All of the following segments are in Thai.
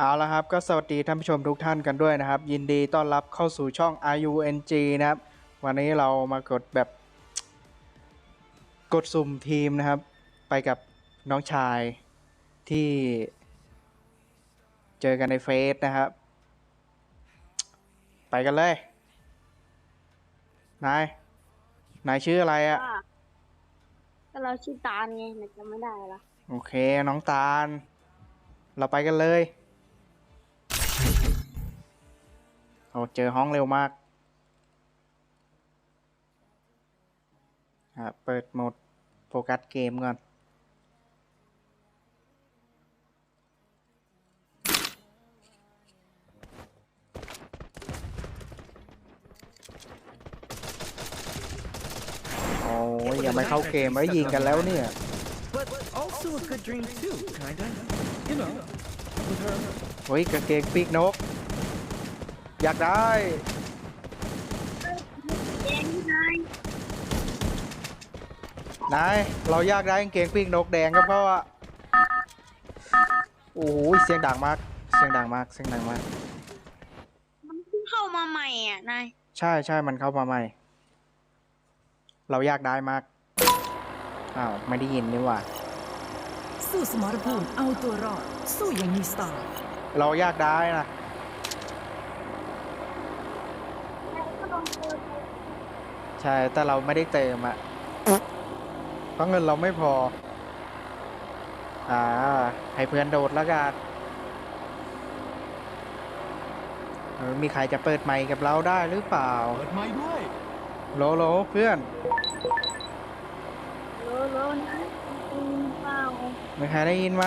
เอาละครับก็สวัสดีท่านผู้ชมทุกท่านกันด้วยนะครับ ยินดีต้อนรับเข้าสู่ช่อง RUNG นะครับ วันนี้เรามากดแบบ กดสุ่มทีมนะครับ ไปกับน้องชายที่ เจอกันในเฟซนะครับ ไปกันเลยนายนายชื่ออะไรอะว่าก็เราชื่อตาลไงแต่จำไม่ได้ละโอเคน้องตาล เราไปกันเลย โอ้เจอห้องเร็วมากอะเปิดโหมดโฟกัสเกมก่อน โอ้ยยังไม่เข้าเกมแล้วยิงกันแล้วเนี่ย But also a good dream too, kinda. You know, with her. เฮ้ยกางเกงปีกนก อยากได้แดงที่นายนายเราอยากได้กางเกงปีกนกแดงครับเพราะว่าโอ้ยเสียงดังมาก เสียงดังมาก เสียงดังมาก มันเพิ่งเข้ามาใหม่อะนาย ใช่ใช่มันเข้ามาใหม่ เราอยากได้มาก อ้าวไม่ได้ยินนี่หว่า สู้สมรภูมิเอาตัวรอด สู้อย่างมีสไตล์เราอยากได้นะ ก็ลองเปิด ใช่แต่เราไม่ได้เติมอะเพราะเงินเราไม่พอ อ่า ให้เพื่อนโดดแล้วกันเออมีใครจะเปิดไมค์กับเราได้หรือเปล่า เปิดไม้ด้วยโหลโหลเพื่อนโลโลนะอืมเปล่ามีใครได้ยินไหม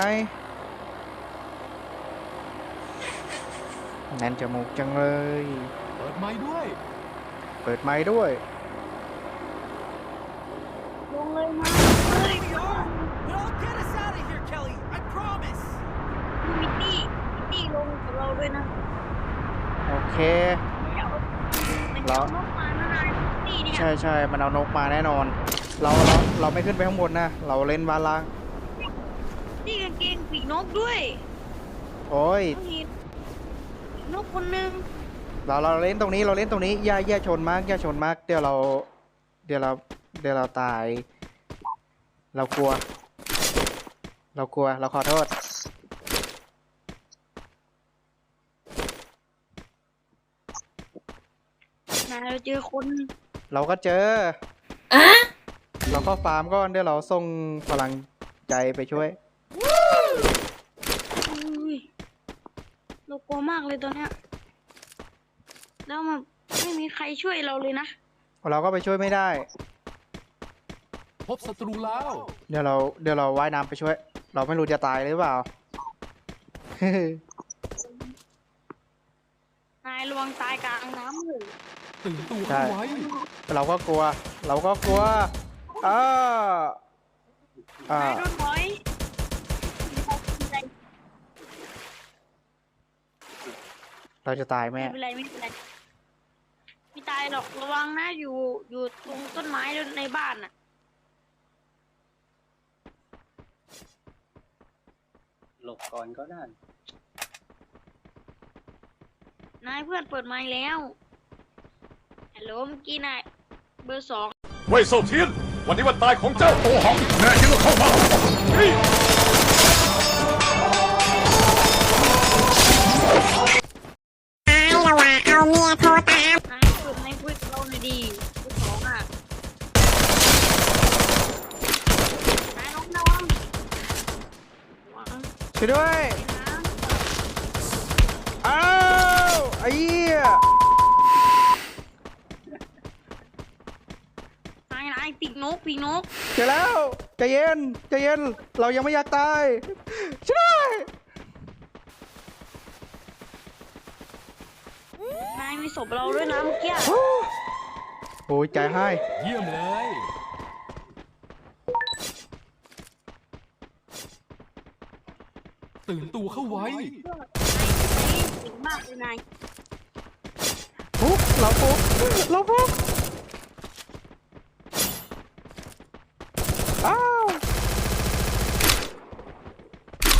แน่นจมูกจังเลย เปิดไม้ด้วย เปิดไมค์ด้วยลง เลยนะเฮ้ย But I'll get us out of here, Kelly. I promise. มิตตี้มิตตี้ลงกับเราด้วยนะโอเค เดี๋ยวมันจะเอานกมานะนายมิตตี้เนี่ยใช่ใช่มันเอานกมาแน่นอน เราเราเราไม่ขึ้นไปข้างบนนะ เราเล่นบ้านล่าง นี่กางเกงปีกนกด้วยโอ้ยเขาเห็นนกคนหนึงเราเราเล่นตรงนี้เราเล่นตรงนี้อย่าอย่าชนมากอย่าชนมาก เดี๋ยวเรา เดี๋ยวเราเดี๋ยวเราตาย เรากลัว เรากลัว เราขอโทษ นายเราเจอคนเราก็เจอเราก็ฟาร์มก่อนเดี๋ยวเราส่งพลังใจไปช่วย อุ้ยเรากลัวมากเลยตอนเนี้ยแล้วมันไม่มีใครช่วยเราเลยนะเราก็ไปช่วยไม่ได้พ บศัตรูแล้ว เดี๋ยวเราเดี๋ยวเราว่ายน้ำไปช่วย เราไม่รู้จะตายหรือเปล่า นายระวังตายกลางน้ำเลยตื่นตัวใช่เข้าไว้เราก็กลัว เราก็กลัวอ้าอ่านายโดนถอยไม่เราจะตายแม่เป็นไรไม่เป็นไรไม่ตายหรอกระวังนะอยู่อยู่ตรงต้นไม้ในบ้านน่ะ หลบก่อนก็ได้ นายเพื่อนเปิดไม้แล้วฮัลโหลเมื่อกี้นายเบอร์สองเว่ยเซาเทียน วันนี้วันตายของเจ้าโอหังแน่จริงก็เข้ามาเฮ้ย ปีกนกปีกนกเจอแล้วใจเย็นใจเย็น เรายังไม่อยากตายช่วยด้วยนายมีศพเราด้วยนะเมื่อกี้โอ้ยใจให้ เยี่ยมเลย ตื่นตัวเข้าไว้นายเก่งมากเลยนาย ฟุกเราฟุกเราฟุกอ้าวอื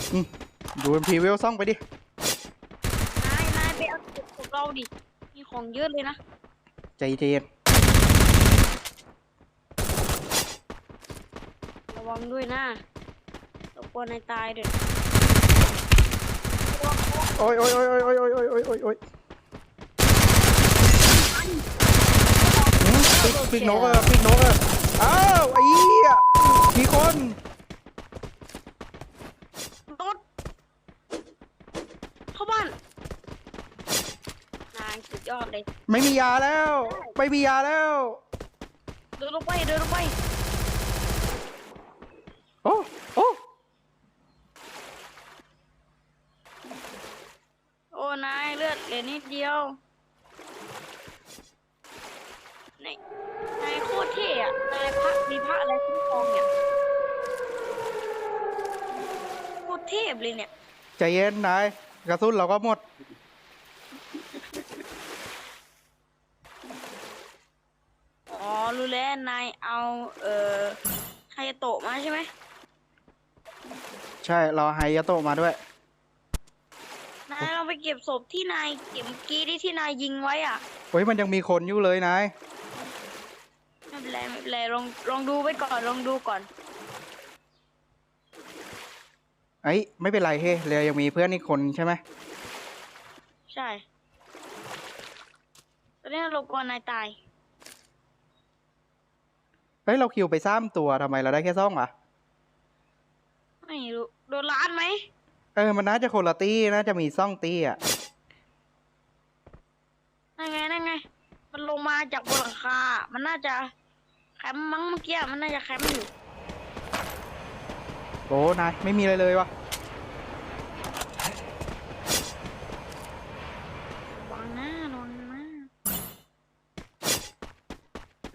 ม ดูเป็นพรีเวลซ่องไปดินายนายไปเอาเก็บของเราดิ มีของเยอะเลยนะ ใจเย็นระวังด้วยนะเรากลัวนายตายเด้อโอ้ยโอ้ยโอ้ยโอ้ยโอ้ยโอ้ยโอ้ยโอ้ยโอ้ยโอ้ยหืมปิกปิกนกเออปิกนกเอออ้าวไอ้เหี้ยมีคน รถเข้าบ้าน นายสุดย อดเลยไม่มียาแล้ว ไม่มียาแล้ว เดินลงไปเดินลงไปโอ้โอ้โอ้นายเลือดเหลือนิดเดียวนายนายโคตรเท่อะนายพระมีพระอะไรคุ้มครองเนี่ยโคตรเทพเลยเนี่ย ใจเย็นนายกระสุนเราก็หมด อ๋อ รู้แล้ว นายเอาเอ่อไฮยาโตะมาใช่ไหมใช่เราไฮยาโตะมาด้วย นายลองไปเก็บศพที่นายเก็บเมื่อกี้ที่ที่นายยิงไว้อะเฮ้ยมันยังมีคนอยู่เลยนายไม่เป็นไรไม่เป็นไรลองลองดูไว้ก่อนลองดูก่อนเอ้ยไม่เป็นไรเฮ้ยเรายังมีเพื่อนอีกคนใช่ไหมใช่ตอนนี้เรากลัวนายตาย เฮ้ย เราคิวไปซ้ำตัวทำไมเราได้แค่ซ่องวะไม่รู้ โดนล้านไหม เออ มันน่าจะคนละตี้น่าจะมีซ่องตี้อะนั่นไงนั่นไง มันลงมาจากบนหลังคา มันน่าจะแคมป์มั้งเมื่อกี้ มันน่าจะแคมป์อยู่โอ้นายไม่มีอะไรเลยวะระวังนะระวังนะ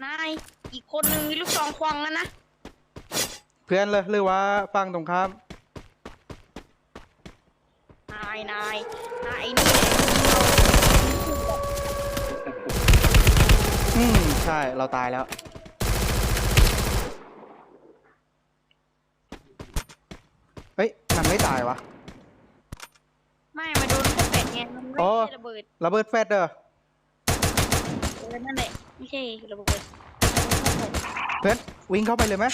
นาย อีกคนนึงมีลูกซองควงแล้วนะเพื่อนเลยหรือว่าฟังตรงข้ามนายนายนายไอ้นี่แหละอืมใช่เราตายแล้ว เฮ้ยมันไม่ตายวะ ไม่มาโดนแค่เป็ดไงมันไม่อ๋อใช่ระเบิดระเบิดแฟดเด้อเออนั่นแหละไม่ใช่ระเบิด เพื่อนวิ่งเข้าไปเลยไหม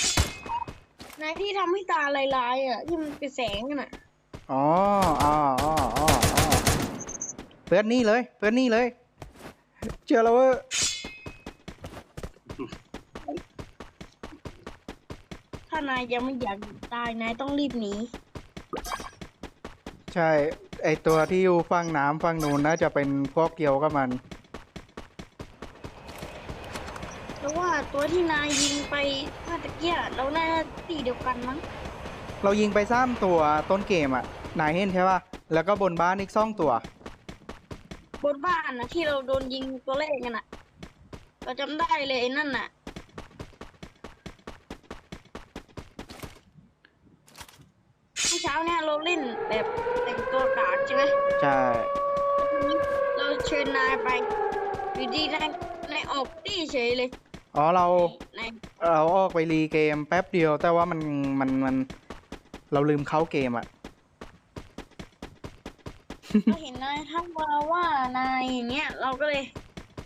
นายที่ทำให้ตาลายๆอะที่มันเป็นแสงกันอะอ๋ออ๋ออ๋ออ๋ออ๋อเพื่อนนี่เลย เพื่อนนี่เลย เจอแล้วเว้ยถ้านายยังไม่อยากตายนายต้องรีบหนีใช่ ไอตัวที่อยู่ฝั่งน้ำฝั่งนู้นน่าจะเป็นพวกเกี่ยวกับมัน แล้วว่า ตัวที่นายยิงไปเมื่อตะเกียเราน่าจะตีเดียวกันมั้งเรายิงไปซ้ำตัวต้นเกมอะ นายเห็นใช่ป่ะ แล้วก็บนบ้านอีกซ่องตัว บนบ้านนะที่เราโดนยิงตัวแรกกันอะเราจำได้เลยไอ้นั่นน่ะ เมื่อเช้าเนี่ยเราเล่นแบบแต่งตัวกากใช่ไหมใช่ เราเชิญนายไปอยู่ดีนายนายออกตีเฉยเลย อ๋อเรานายเราออกไปรีเกมแป๊บเดียว แต่ว่ามันมันมัน เราลืมเข้าเกมอะเราเห็นนายทักมาว่านายอย่างเงี้ยเราก็เลย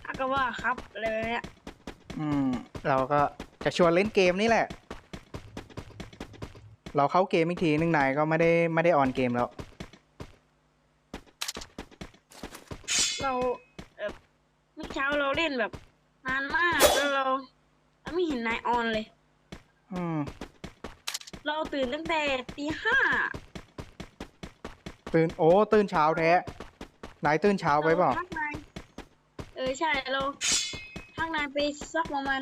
ทักกันว่าครับอะไรแบบเนี้ยอืม เราก็จะชวนเล่นเกมนี่แหละ เราเข้าเกมอีกทีนึงนายก็ไม่ได้ไม่ได้ออนเกมแล้ว เราเออเมื่อเช้าเราเล่นแบบ เราเราไม่เห็นนายออนเลย อืม เราตื่นตั้งแต่ตีห้าตื่นโอ้ตื่นเช้าแท้นายตื่นเช้าไปเปล่าทักนายเออใช่เราทักนายไปสักประมาณ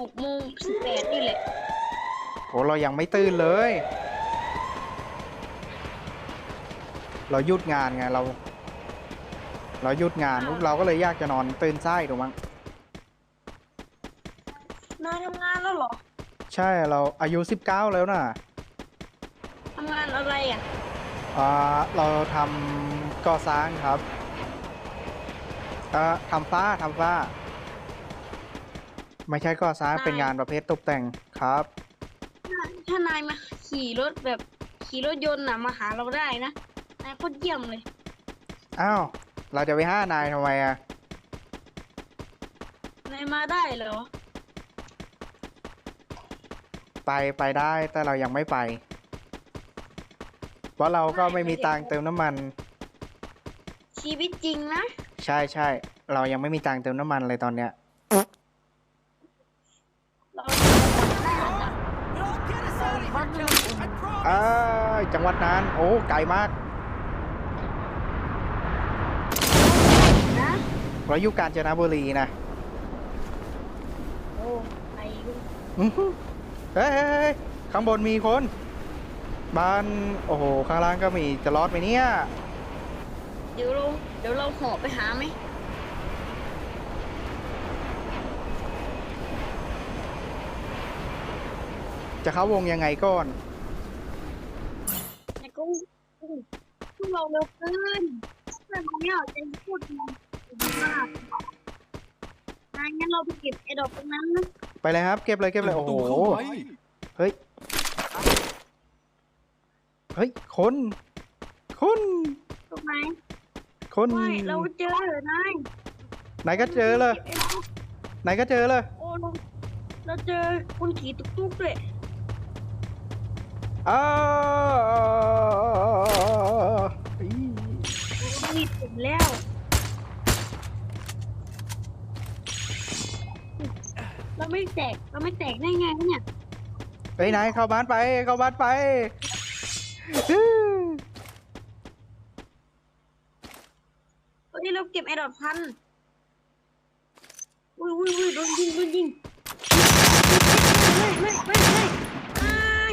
หกโมงสิบแปดนี่แหละโอ้เรายังไม่ตื่นเลย เราหยุดงานไงเรา เราหยุดงานปุ๊บเราก็เลยอยากจะนอนตื่นไส้ถูกมั้ง นายทำงานแล้วเหรอ ใช่เราอายุสิบเก้าแล้วน่ะทำงานอะไรอะอ่าเราทำก่อสร้างครับอ่าทำฟ้าทำฟ้า ไม่ใช่ก่อสร้างได้เป็นงานประเภทตกแต่งครับถ้าถ้านายมาขี่รถแบบขี่รถยนต์น่ะมาหาเราได้นะนายโคตรเยี่ยมเลยอ้าวเราจะไปห้านายทำไมอะนายมาได้เหรอ ไปไปได้แต่เรายังไม่ไป เพราะเราก็ไม่มีตังค์เติมน้ำมัน ชีวิตจริงนะ ใช่ใช่เรายังไม่มีตังค์เติมน้ำมันเลยตอนเนี้ยเราได้ระดับ Don't get us out of here, Kelly. I promise. เอ้ยจังหวัดนั้น โอ้ไกลมากนะเราอยู่กาญจนบุรีนะ โอ้ไปดูอื้อหือ เฮ้ยเฮ้ยเฮ้ยข้างบนมีคน บ้าน โอ้โห ข้างล่างก็มี จะรอดไหมเนี่ย เดี๋ยวเราเดี๋ยวเราหอไปหาไหมจะเข้าวงยังไงก่อนนายก็พวกเราเร็วเกินเพื่อนคนเนี้ยจะพูดมันดีมาก นายงั้นเราไปเก็บไอ้ดอกตรงนั้นนะไปเลยครับ เก็บเลยเก็บเลยโอ้โห เฮ้ย เฮ้ย คน คนตรงไหนคนไม่เราเจอเหรอนายไหนก็เจอเลยก็บไอ้ดอกไหนก็เจอเลยโอ้เราเราเจอคนขี่ตุ๊กๆด้วยอ้าวอีเรามีถึงแล้ว เราไม่แตกเราไม่แตกได้ไงวะเนี่ยเฮ้ยนายเข้าบ้านไปเข้าบ้านไปวันนี้เราเก็บไอ้ดอกพันอุ้ยอุ้ยอุ้ยโดนยิงโดนยิงไม่ไม่ไม่ไม่ไม่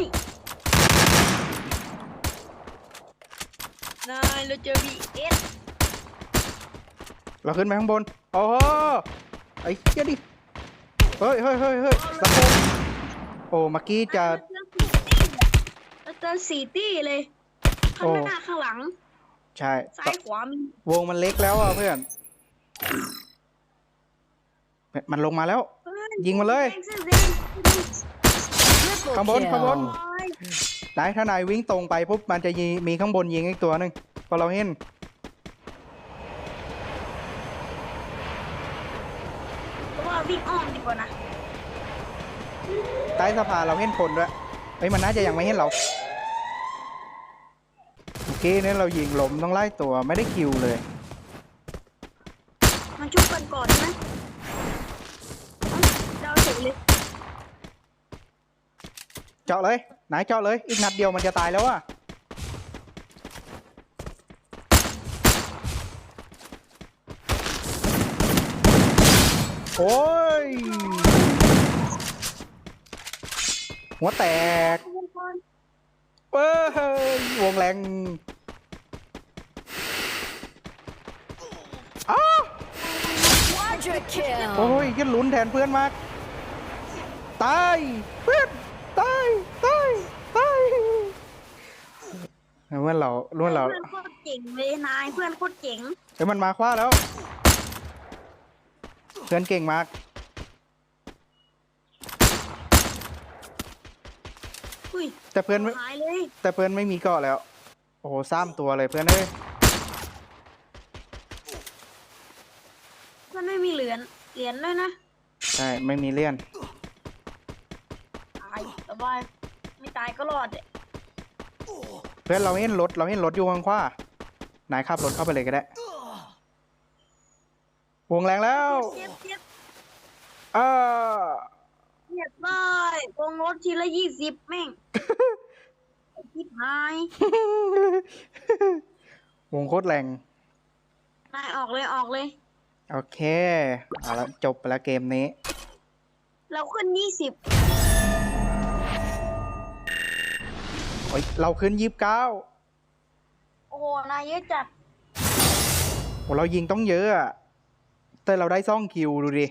นายเราเจอบีเอสเราขึ้นไปข้างบนโอ้โหไอ้เหี้ยดิ เฮ้ยเฮ้ยเฮ้ยเฮ้ยตะโพกโอ้เมื่อกี้จะ เราเจอสี่ตี้เลย ข้างโอ้หน้าข้างหลัง ใช่ซ้ายขวามีวงมันเล็กแล้วอะเพื่อน มันลงมาแล้วเฮ้ยิงมาเลยแดงเสื้อแดง ข้างบนข้างบนโอ้ยนายถ้านายวิ่งตรงไปปุ๊บมันจะยิงมีข้างบนยิงอีกตัวหนึ่งพอเราเห็น เพราะว่าวิ่งอ้อมดีกว่านะ ใต้สะพานเราเห็นคนด้วยเฮ้ยมันน่าจะยังไม่เห็นเราเมื่อกี้เนี่ยเรายิงหลมต้องไล่ตัวไม่ได้คิวเลยมันชุบกันก่อนนะเอ้าเดาเฉยเลยเจาะเลยนายเจาะเลยอีกนัดเดียวมันจะตายแล้วอะโอ้ย หัวแตกทุกคนเว้ยวงแรงอ้าว Quadra kill. โอ้ยยันลุ้นแทนเพื่อนมาก ตาย เพื่อน ตาย ตาย ตายเพื่อนเราเพื่อนเราเพื่อนโคตรเจ๋งเลยนาย เพื่อนโคตรเจ๋งเฮ้ยมันมาคว้าแล้ว เพื่อนเก่งมาก อุ้ยแต่เพื่อนไม่หายเลย แต่เพื่อนไม่มีเกาะแล้ว โอ้โหซ้ำตัวเลยเพื่อนเอ้ยเพื่อนไม่มีเหรียญ เหรียญด้วยนะใช่ไม่มีเลี่ยนตายสบายไม่ตายก็รอดเนี่ยเพื่อนเราเห็นรถเราเห็นรถอยู่ข้างขวานายขับรถเข้าไปเลยก็ได้วงแรงแล้วเจ็บเจ็บเอ อเจ็บเลยวงรถทีละยี่สิบแม่งไอ้ทิพหายวงโคตรแรงนายออกเลยออกเลย โอเค เอาละจบไปแล้วเกมนี้ เราขึ้นยี่สิบโอ้ยเราขึ้นยี่สิบเก้าโอ้โหนายเยอะจัดโอ้เรายิงต้องเยอะอะ แต่เราได้ซ่องคิวดูดิ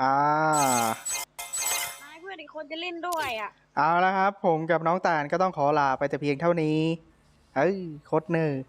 อ่านายเพื่อนอีกคนจะเล่นด้วยอะ เอาละครับ ผมกับน้องตาลก็ต้องขอลาไปแต่เพียงเท่านี้ เอ้ยโคตรเนอร์